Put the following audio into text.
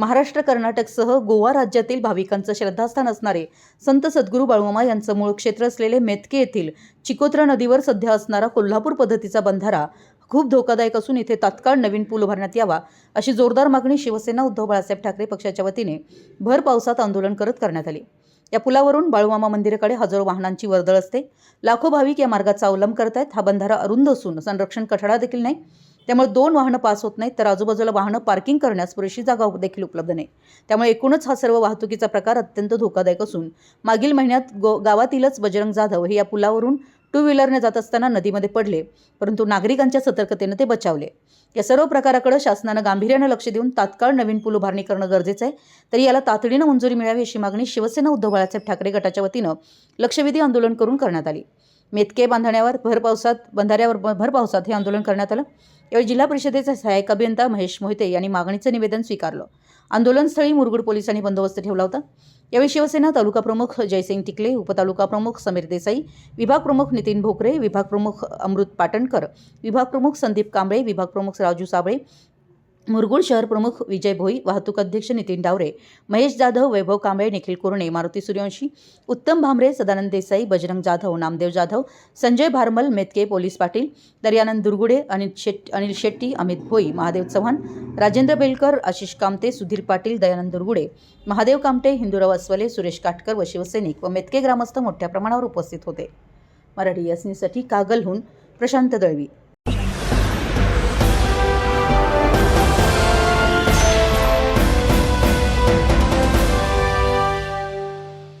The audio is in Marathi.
महाराष्ट्र कर्नाटकसह गोवा राज्यातील भाविकांचं श्रद्धास्थान असणारे संत सद्गुरू बाळूमामा यांचं मूळ क्षेत्र असलेले मेतके येथील चिकोत्रा नदीवर सध्या असणारा कोल्हापूर पद्धतीचा बंधारा खूप धोकादायक असून इथे तात्काळ नवीन पूल उभारण्यात यावा अशी जोरदार मागणी शिवसेना उद्धव बाळासाहेब ठाकरे पक्षाच्या वतीने भर पावसात आंदोलन करत करण्यात आली. या पुलावरून बाळूमामा मंदिराकडे हजारो वाहनांची वर्दळ असते. लाखो भाविक या मार्गाचा अवलंब करत आहेत हा बंधारा अरुंद असून संरक्षण कठडा देखील नाही. त्यामुळे दोन वाहनं पास होत नाहीत तर आजूबाजूला वाहनं पार्किंग करण्यास पुरेशी जागा देखील उपलब्ध नाही. त्यामुळे एकूणच हा सर्व वाहतुकीचा प्रकार अत्यंत धोकादायक असून मागील महिन्यात गो गावातीलच बजरंग जाधव हे या पुलावरून टू व्हीलरने जात असताना नदीमध्ये पडले परंतु नागरिकांच्या सतर्कतेनं ते बचावले. या सर्व प्रकाराकडे शासनानं गांभीर्यानं लक्ष देऊन तात्काळ नवीन पूल उभारणी करणं गरजेचं आहे. तरी याला तातडीनं मंजुरी मिळावी अशी मागणी शिवसेना उद्धव बाळासाहेब ठाकरे गटाच्या वतीनं लक्षवेधी आंदोलन करून करण्यात आली. मेतके बांधण्यावर भर पावसात बंधाऱ्यावर भर पावसात हे आंदोलन करण्यात आलं. यावेळी जिल्हा परिषदेचे सहाय्यक अभियंता महेश मोहिते यांनी मागणीचं निवेदन स्वीकारलं. आंदोलनस्थळी मुरगुड पोलिसांनी बंदोबस्त ठेवला होता. यावेळी शिवसेना तालुका प्रमुख जयसिंग टिकले उपतालुका प्रमुख समीर देसाई विभाग प्रमुख नितीन भोकरे विभाग प्रमुख अमृत पाटणकर विभाग प्रमुख संदीप कांबळे विभाग प्रमुख राजू साबळे मुरगुड शहर प्रमुख विजय भोई वाहतूक अध्यक्ष नितीन डावरे महेश जाधव वैभव कांबळे निखिल कुरणे मारुती सूर्यवंशी उत्तम भामरे सदानंद देसाई बजरंग जाधव नामदेव जाधव संजय भारमल मेतके पोलीस पाटील दर्यानंद दुर्गुडे अनिल शेट्टी अनिल शेट्टी अमित भोई महादेव चव्हाण राजेंद्र बेलकर आशिष कामते सुधीर पाटील दयानंद दुर्गुडे महादेव कामटे हिंदुराव अस्वले सुरेश काटकर व शिवसैनिक व मेतके ग्रामस्थ मोठ्या प्रमाणावर उपस्थित होते. मराठी यासनीसाठी कागलहून प्रशांत दळवी.